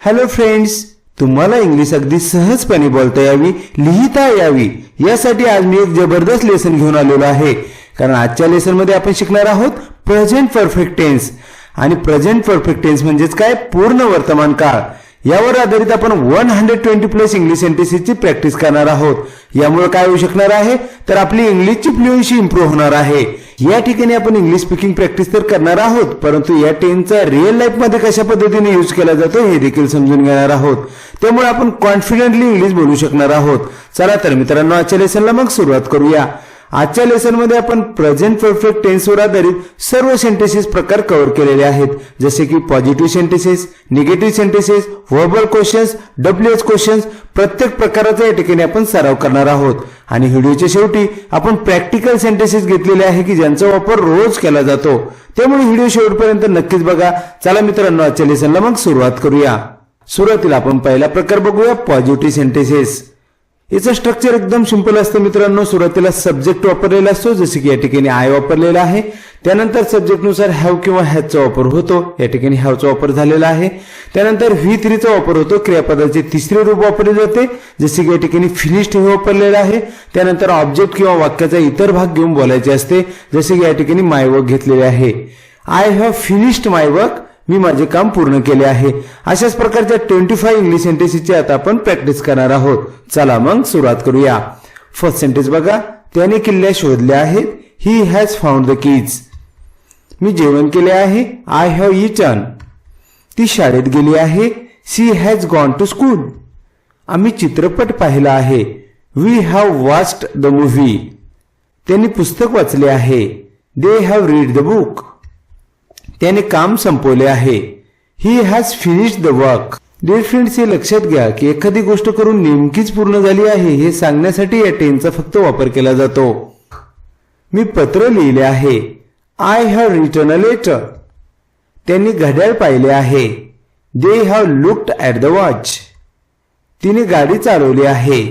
Hello friends तुम्हाला English अगदी सहजपणे बोलता यावी लिहिता यावी. यासाठी आज मी एक जबरदस्त लेसन घेऊन आलेलो आहे. कारण आजच्या लेसनमध्ये आपण शिकणार आहोत प्रेझेंट परफेक्ट टेन्स आणि प्रेझेंट परफेक्ट टेन्स म्हणजेच काय? पूर्ण वर्तमान काळ. यावर आधारित आपण one hundred twenty plus English सेंटेन्सेसची practice करणार आहोत. यामुळे काय होऊ शकणार आहे? तर आपली इंग्लिशची फ्लुएन्सी इम्प्रूव्ह होणार आहे. या ठिकाणी आपण इंग्लिश स्पीकिंग प्रॅक्टिस तर करणार आहोत परंतु या टेनचा रिअल लाईफमध्ये कशा पद्धतीने यूज केला जातो हे देखील समजून घेणार आहोत. त्यामुळे आपण कॉन्फिडेंटली इंग्लिश बोलू शकणार आहोत. चला तर मित्रांनो आजच्या लेसनला मग सुरुवात करूया. आजच्या लेसनमध्ये आपण प्रेझेंट परफेक्ट टेन्सवर आधारित सर्व सेंटेसेस प्रकार कव्हर केलेले आहेत. जसे की positive sentences negative sentences verbal questions W H questions प्रत्येक प्रकाराचा या ठिकाणी आपण सराव करणार आहोत. आणि व्हिडिओच्या शेवटी आपण प्रॅक्टिकल सेंटेसेस घेतलेले आहे की ज्यांचा वापर रोज केला जातो. त्यामुळे व्हिडिओ शेवटपर्यंत नक्कीच बघा. चला मित्रांनो आजच्या लेसनला मग सुरुवात करूया. सुरुवातीला आपण पहिला प्रकार बघूया पॉझिटिव्ह सेंटेसेस याचं स्ट्रक्चर एकदम सिंपल असतं मित्रांनो. सुरुवातीला सब्जेक्ट वापरलेला असतो जसे की या ठिकाणी आय वापरलेला आहे. त्यानंतर सब्जेक्टनुसार हॅव किंवा हॅजचा वापर होतो. या ठिकाणी हॅवचा वापर झालेला आहे. त्यानंतर व्ही थ्रीचा वापर होतो. क्रियापदाचे तिसरे रूप वापरले जाते. जसे की या ठिकाणी फिनिश्ड हे वापरलेलं आहे. त्यानंतर ऑब्जेक्ट किंवा वाक्याचा इतर भाग घेऊन बोलायचे असते. जसे की या ठिकाणी माय वर्क घेतलेले आहे. I have finished my work मी माझे काम पूर्ण केले आहे. अशाच प्रकारच्या ट्वेंटी फाईव्ह इंग्लिश सेंटेन्सेसची आता आपण प्रॅक्टिस करणार आहोत. चला मग सुरुवात करूया. फर्स्ट सेंटेन्स बघा. त्याने किल्ल्या शोधल्या आहेत. He has found the keys मी जेवण केले आहे. आय हॅव इटन ती शाळेत गेली आहे. She has gone to school आम्ही चित्रपट पाहिला आहे. We have watched the movie त्यांनी पुस्तक वाचले आहे. They have read the book त्याने काम संपवले आहे. He has finish the work dear friends हे लक्षात घ्या की एखादी गोष्ट करून नेमकीच पूर्ण झाली आहे हे सांगण्यासाठी या टेनचा फक्त वापर केला जातो. मी पत्र लिहिले आहे. I have return a letter त्यांनी घड्याळ पाहिले आहे. They have looked at the watch तिने गाडी चालवली आहे.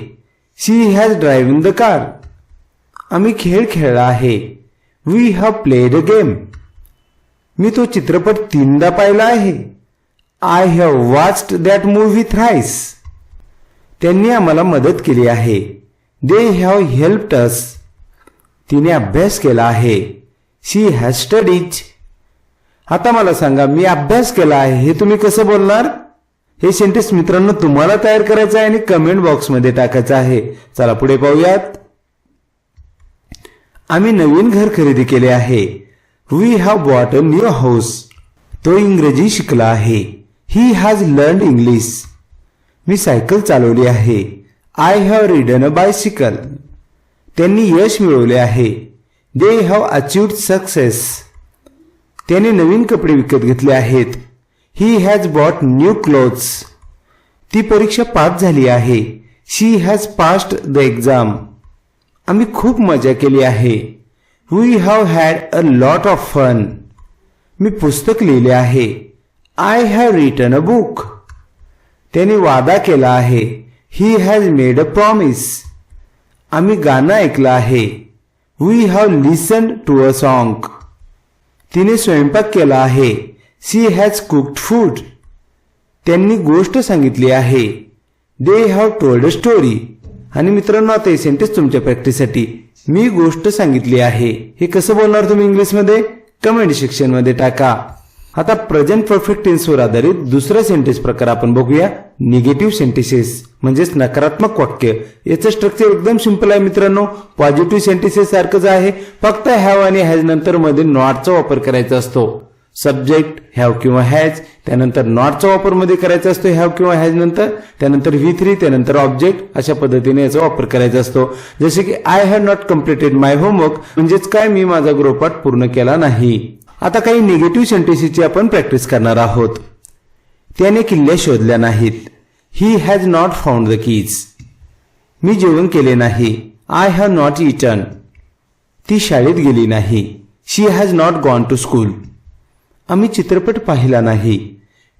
She has driving the car आम्ही खेळ खेळला आहे. We have played a game मी तो चित्रपट तीनदा पाहिला आहे. I have watched that movie thrice त्यांनी आम्हाला मदत केली आहे. दे हॅव हेल्प्ड अस तिने अभ्यास केला आहे. शी हॅज स्टडीज आता मला सांगा मी अभ्यास केला आहे हे तुम्ही कसं बोलणार? हे सेंटेन्स मित्रांनो तुम्हाला तयार करायचं आहे आणि कमेंट बॉक्समध्ये टाकायचं आहे. चला पुढे पाहूयात. आम्ही नवीन घर खरेदी केले आहे. We have bought a new house तो इंग्रजी शिकला आहे. ही हॅज लर्न इंग्लिश मी सायकल चालवली आहे. I have ridden a bicycle त्यांनी यश मिळवले आहे. दे हॅव अचीव्ड सक्सेस त्याने नवीन कपडे विकत घेतले आहेत. He has bought new clothes ती परीक्षा पास झाली आहे. She has passed the exam आम्ही खूप मजा केली आहे. We have had a lot of fun मी पुस्तक लिहिले आहे. I have written a book त्याने वादा केला आहे. He has made a promise आम्ही गाणं ऐकलं आहे. We have listen to a song तिने स्वयंपाक केला आहे. सी हॅज कुक्ड फूड त्यांनी गोष्ट सांगितली आहे. They have told a story आणि मित्रांनो आता हे सेंटेन्स तुमच्या प्रॅक्टिससाठी मी गोष्ट सांगितली आहे. हे कसं बोलणार तुम्ही इंग्लिशमध्ये? कमेंट सेक्शनमध्ये टाका. आता प्रेझेंट परफेक्ट टेन्सवर आधारित दुसरा सेंटेन्स प्रकार आपण बघूया. निगेटिव्ह सेंटेन्सेस म्हणजेच नकारात्मक वाक्य. याचं स्ट्रक्चर एकदम सिंपल आहे मित्रांनो. पॉझिटिव्ह सेंटेन्सेस सारखंच आहे. फक्त हॅव आणि हॅज नंतर मध्ये नॉटचा वापर करायचा असतो. सब्जेक्ट हॅव किंवा हॅज त्यानंतर नॉटचा वापरमध्ये करायचा असतो हॅव किंवा हॅज नंतर त्यानंतर व्ही थ्री त्यानंतर ऑब्जेक्ट अशा पद्धतीने याचा वापर करायचा असतो. जसे की I have not completed my homework म्हणजेच काय मी माझा गृहपाठ पूर्ण केला नाही. आता काही निगेटिव्ह सेंटेन्सेसची आपण प्रॅक्टिस करणार आहोत. त्याने किल्ल्या शोधल्या नाहीत. He has not found the keys मी जेवण केले नाही. आय हॅव नॉट इटन ती शाळेत गेली नाही. She has not gone to school आम्ही चित्रपट पाहिला नाही.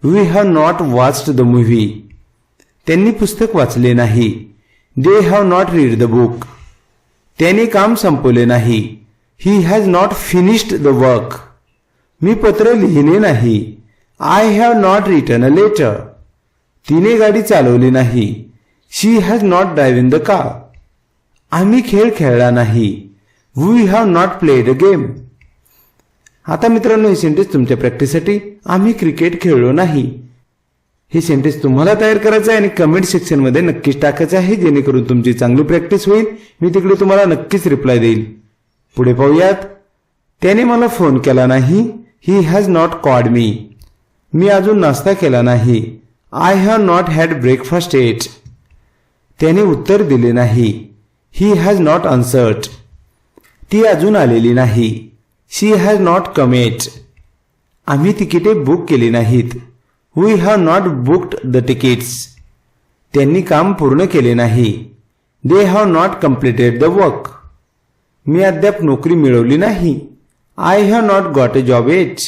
We have not watched the movie त्यांनी पुस्तक वाचले नाही. They have not read the book त्याने काम संपवले नाही. He has not finished the work मी पत्र लिहिले नाही. I have not written a letter तिने गाडी चालवली नाही. She has not driving the car आम्ही खेळ खेळला नाही. We have not played a game आता मित्रांनो हे सेंटेन्स तुमच्या प्रॅक्टिससाठी आम्ही क्रिकेट खेळलो नाही. हे सेंटेन्स तुम्हाला तयार करायचं आहे आणि कमेंट सेक्शनमध्ये नक्कीच टाकायचं आहे जेणेकरून तुमची चांगली प्रॅक्टिस होईल. मी तिकडे तुम्हाला नक्कीच रिप्लाय देईल. पुढे पाहूयात. त्याने मला फोन केला नाही. ही हॅज नॉट कॉड मी मी अजून नाश्ता केला नाही. I have not had breakfast yet त्याने उत्तर दिले नाही. ही हॅज नॉट आन्सर्ड ती अजून आलेली नाही. शी हॅज नॉट कमेट आम्ही तिकिटे बुक केली नाहीत. We have not booked the tickets त्यांनी काम पूर्ण केले नाही. They have not completed the work मी अद्याप नोकरी मिळवली नाही. I have not got a job yet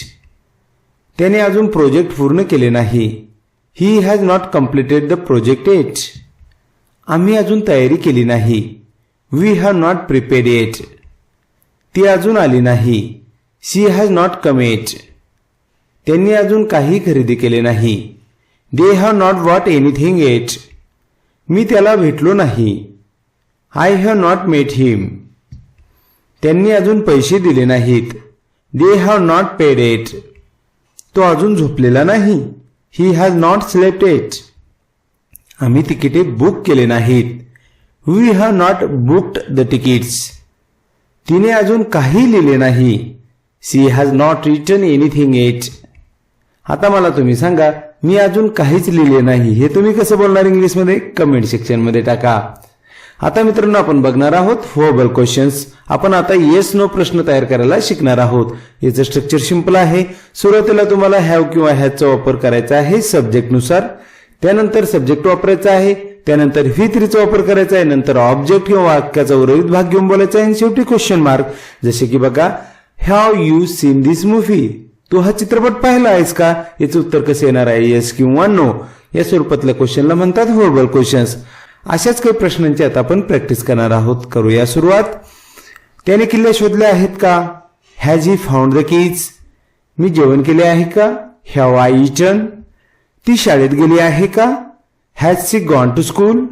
त्याने अजून प्रोजेक्ट पूर्ण केले नाही. He has not completed the project yet आम्ही अजून तयारी केली नाही. We have not prepared yet ती अजून आली नाही. She has not come yet त्यांनी अजून काही खरेदी केले नाही. They have not what anything yet मी त्याला भेटलो नाही. I have not met him त्यांनी अजून पैसे दिले नाहीत. They have not paid yet तो अजून झोपलेला नाही. He has not slept yet आम्ही तिकिटे बुक केले नाहीत. We have not booked the tickets तिने अजून काही लिहिले नाही. She has not written anything yet आता मला तुम्ही सांगा मी अजून काहीच लिहिले नाही. हे तुम्ही कसं बोलणार इंग्लिशमध्ये? कमेंट सेक्शनमध्ये टाका. आता मित्रांनो आपण बघणार आहोत फोबल क्वेश्चन्स आपण आता येस नो प्रश्न तयार करायला शिकणार आहोत. याचं स्ट्रक्चर सिंपल आहे. सुरुवातीला तुम्हाला हॅव किंवा हॅजचा वापर करायचा आहे सब्जेक्टनुसार त्यानंतर सब्जेक्ट वापरायचा आहे. त्यानंतर व्ही थ्रीचा वापर करायचा आहे. नंतर ऑब्जेक्ट किंवा वाक्याचा उर्वरित भाग घेऊन बोलायचा आहे. आणि शेवटी क्वेश्चन मार्क जसे की बघा have you seen this movie तू हा चित्रपट पाहिला आहेस का? याचं उत्तर कसं येणार आहे? येस किंवा नो या स्वरूपातल्या क्वेश्चनला म्हणतात होर्बल क्वेश्चन्स अशाच काही प्रश्नांची आता आपण प्रॅक्टिस करणार आहोत. करूया सुरुवात. त्याने किल्ले शोधले आहेत का? Has he found the keys मी जेवण केले आहे का? हॅव आय इटन ती शाळेत गेली आहे का? Has she gone to school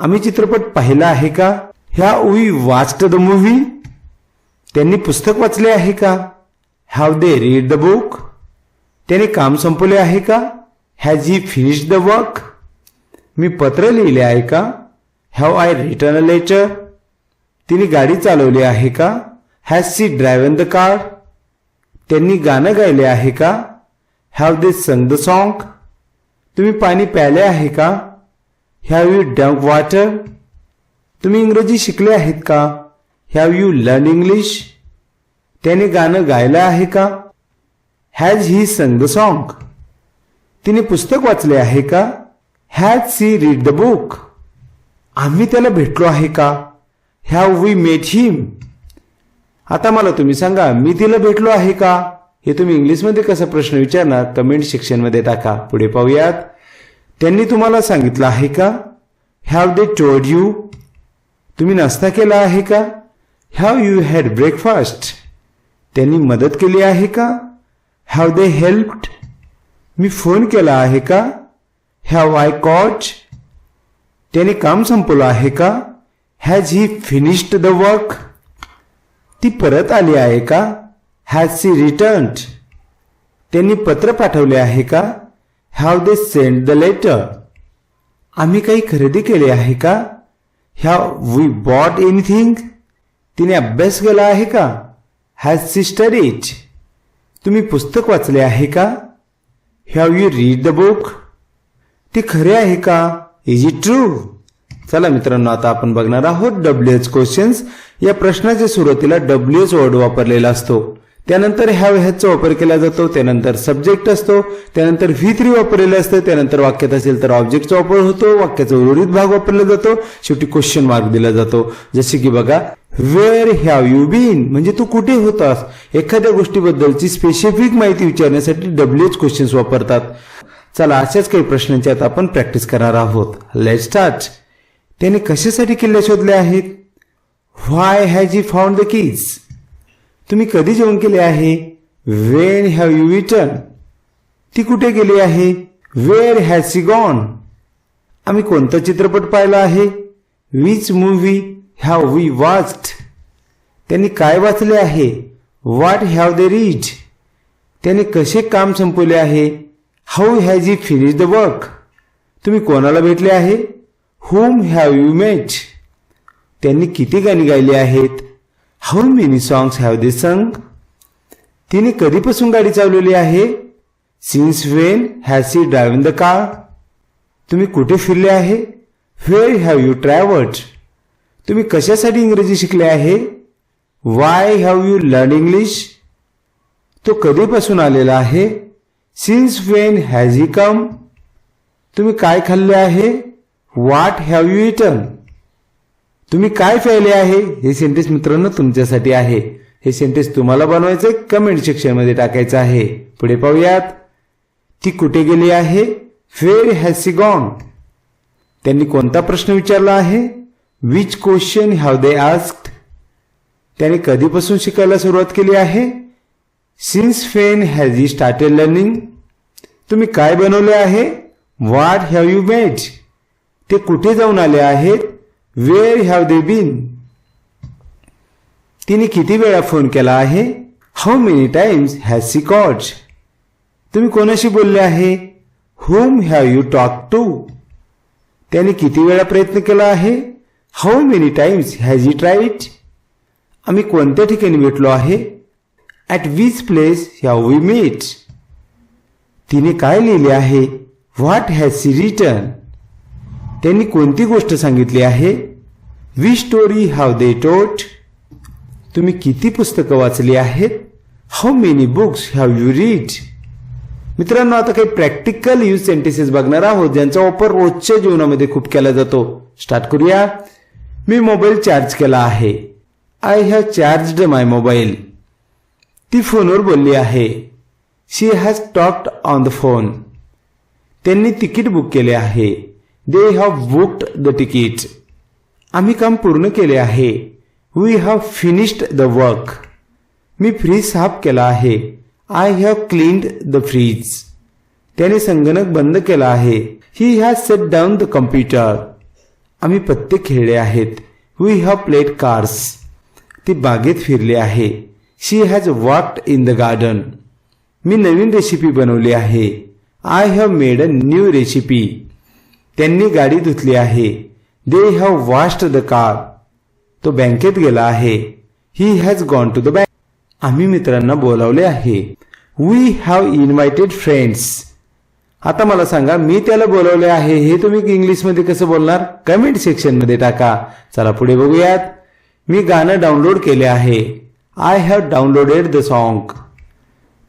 आम्ही चित्रपट पाहिला आहे का? ह्या वी वाच्ड द मूव्ही त्यांनी पुस्तक वाचले आहे का? Have they read the book त्याने काम संपवले आहे का? Has he finish the work मी पत्र लिहिले आहे का? Have I return a letter तिने गाडी चालवली आहे का? Has she driven the car त्यांनी गाणं गायले आहे का? हॅव दे संग द सॉन्ग तुम्ही पाणी प्याले आहे का? हॅव यू डंक वॉटर तुम्ही इंग्रजी शिकले आहेत का? हॅव यू लर्न इंग्लिश त्याने गाणं गायलं आहे का? हॅज ही संग सॉन्ग तिने पुस्तक वाचले आहे का? Has she read the book आम्ही त्याला भेटलो आहे का? हॅव वी मेट हिम आता मला तुम्ही सांगा मी तिला भेटलो आहे का? हे तुम्ही इंग्लिशमध्ये कसा प्रश्न विचारणार कमेंट सेक्शनमध्ये टाका. पुढे पाहूयात. त्यांनी तुम्हाला सांगितलं आहे का? हॅव दे टोल्ड यू तुम्ही नाश्ता केला आहे का? हॅव यू हॅड ब्रेकफास्ट त्यांनी मदत केली आहे का? हॅव दे हेल्प्ड मी फोन केला आहे का? हॅव आय कॉच त्याने काम संपवलं आहे का? Has he finished the work ती परत आली आहे का? हॅज सी रिटर्न त्यांनी पत्र पाठवले आहे का? Have they send the letter आम्ही काही खरेदी केले आहे का? हॅव वी बॉट एनिथिंग तिने अभ्यास केला आहे का? हॅज सी स्टडीज तुम्ही पुस्तक वाचले आहे का? Have you read the book ते खरे आहे का? इज इट ट्रू चला मित्रांनो आता आपण बघणार आहोत डब्ल्यू एच क्वेश्चन्स या प्रश्नाच्या सुरुवातीला डब्ल्यू एच वर्ड वापरलेला असतो. त्यानंतर हॅव ह्याचा वापर केला जातो त्यानंतर सब्जेक्ट असतो त्यानंतर व्ही थ्री वापरलेलं असतं त्यानंतर वाक्यात असेल तर ऑब्जेक्टचा वापर होतो वाक्याचा उर्वरित भाग वापरला जातो शेवटी क्वेश्चन मार्क दिला जातो. जसे की बघा वेअर हॅव यू बीन म्हणजे तू कुठे होतास? एखाद्या गोष्टीबद्दलची स्पेसिफिक माहिती विचारण्यासाठी डब्ल्यू एच क्वेश्चन्स वापरतात. चला अशाच काही प्रश्नांची आता आपण प्रॅक्टिस करणार आहोत. लेट स्टार्ट त्याने कशासाठी किल्ले शोधले आहेत? Why has he found the keys तुम्ही कधी जेवण केले आहे? वेन हॅव यू इटन ती कुठे गेली आहे? वेअर हॅज सी गॉन आम्ही कोणता चित्रपट पाहिला आहे? Which movie have we watched त्यांनी काय वाचले आहे? व्हॉट हॅव दे रीड त्याने कसे काम संपवले आहे? How has you finish the work तुम्ही कोणाला भेटले आहे? हुम हॅव यू मेट त्यांनी किती गाणी गायली आहेत? How many songs have they sung तिने कधीपासून गाडी चालवली आहे? Since when has she driving the car तुम्ही कुठे फिरले आहे? व्हेअर हॅव यू ट्रॅव्हल्ड तुम्ही कशासाठी इंग्रजी शिकले आहे? Why have you learn English तो कधीपासून आलेला आहे? Since when has he come तुम्ही काय खाल्ले आहे? वाट हॅव यू इटन तुम्ही काय प्यायले आहे? हे सेंटेन्स मित्रांनो तुमच्यासाठी आहे. हे सेंटेन्स तुम्हाला बनवायचं कमेंट सेक्शनमध्ये टाकायचं आहे. पुढे पाहूयात. ती कुठे गेली आहे? फेर हॅज सी गॉन त्यांनी कोणता प्रश्न विचारला आहे? Which question have they asked त्याने कधीपासून शिकायला सुरुवात केली आहे? Since when has he started learning तुम्ही काय बनवले आहे? व्हॉट हॅव यू मेड ते कुठे जाऊन आले आहेत? वेअर हॅव दे बीन तिने किती वेळा फोन केला आहे? How many times has she caught तुम्ही कोणाशी बोलले आहे? Whom have you talk to त्याने किती वेळा प्रयत्न केला आहे? How many times has he tried आम्ही कोणत्या ठिकाणी भेटलो आहे? At which place have we meet तिने काय लिहिले आहे? व्हॉट हॅज सी रिटर्न त्यांनी कोणती गोष्ट सांगितली आहे? We story have they taught तुम्ही किती पुस्तकं वाचली आहेत? How many books have you read मित्रांनो आता काही प्रॅक्टिकल यूज सेंटेन्सेस बघणार आहोत ज्यांचा वापर रोजच्या जीवनामध्ये खूप केला जातो. स्टार्ट करूया. मी मोबाईल चार्ज केला आहे. I have charged my mobile ती फोनवर बोलली आहे. She has talked on the phone त्यांनी तिकीट बुक केले आहे. They have booked the ticket आम्ही काम पूर्ण केले आहे. We have finished the work me fridge साफ केला आहे. I have cleaned the fridge त्याने संगणक बंद केला आहे. He has set down the computer आम्ही पत्ते खेळले आहेत. वी हॅव प्लेड कार्स ती बागेत फिरली आहे. She has walked in the garden मी नवीन रेसिपी बनवली आहे. I have made a new recipe त्यांनी गाडी धुतली आहे. They have washed the car तो बँकेत गेला आहे. He has gone to the bank आम्ही मित्रांना बोलावले आहे. वी हॅव इन्व्हायटेड फ्रेंड्स आता मला सांगा मी त्याला बोलवले आहे. हे तुम्ही इंग्लिशमध्ये कसं बोलणार? कमेंट सेक्शनमध्ये टाका. चला पुढे बघूयात. मी गाणं डाउनलोड केले आहे. I have downloaded the song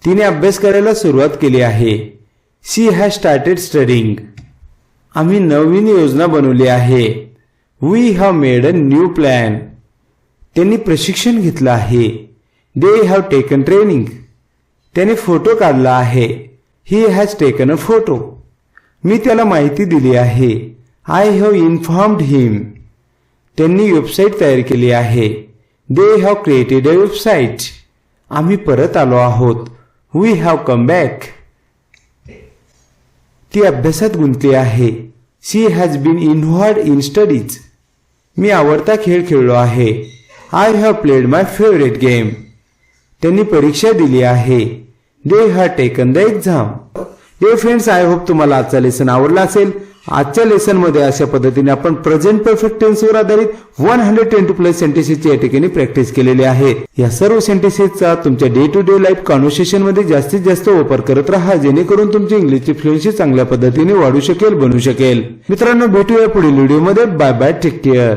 तिने अभ्यास करायला सुरुवात केली आहे. शी हॅज स्टार्टेड स्टडिंग आम्ही नवीन योजना बनवली आहे. We have made a new plan त्यांनी प्रशिक्षण घेतलं आहे. दे हॅव टेकन ट्रेनिंग त्याने फोटो काढला आहे. He has taken a photo मी त्याला माहिती दिली आहे. आय हॅव इन्फॉर्म्ड हिम त्यांनी वेबसाईट तयार केली आहे. They have created a website आम्ही परत आलो आहोत. वी हॅव कम बॅक ती अभ्यासात गुंतली आहे. She has been involved in studies मी आवडता खेळ खेळलो आहे. I have played my favourite game त्यांनी परीक्षा दिली आहे. They have taken the exam dear friends I hope तुम्हाला आजचा लेसन आवडला असेल. आजच्या लेसनमध्ये अशा पद्धतीने आपण प्रेझेंट परफेक्ट टेन्सवर आधारित वन हंड्रेड ट्वेंटी प्लस सेंटेन्सेसची या ठिकाणी प्रॅक्टिस केलेली आहे. या सर्व सेंटेन्सेसचा तुमच्या डे टू डे लाईफ कॉन्व्हर्सेशनमध्ये जास्तीत जास्त वापर करत राहा जेणेकरून तुमची इंग्लिशची फ्लुएन्सी चांगल्या पद्धतीने वाढू शकेल बनू शकेल. मित्रांनो भेटूया पुढील व्हिडिओमध्ये बाय बाय टेक केअर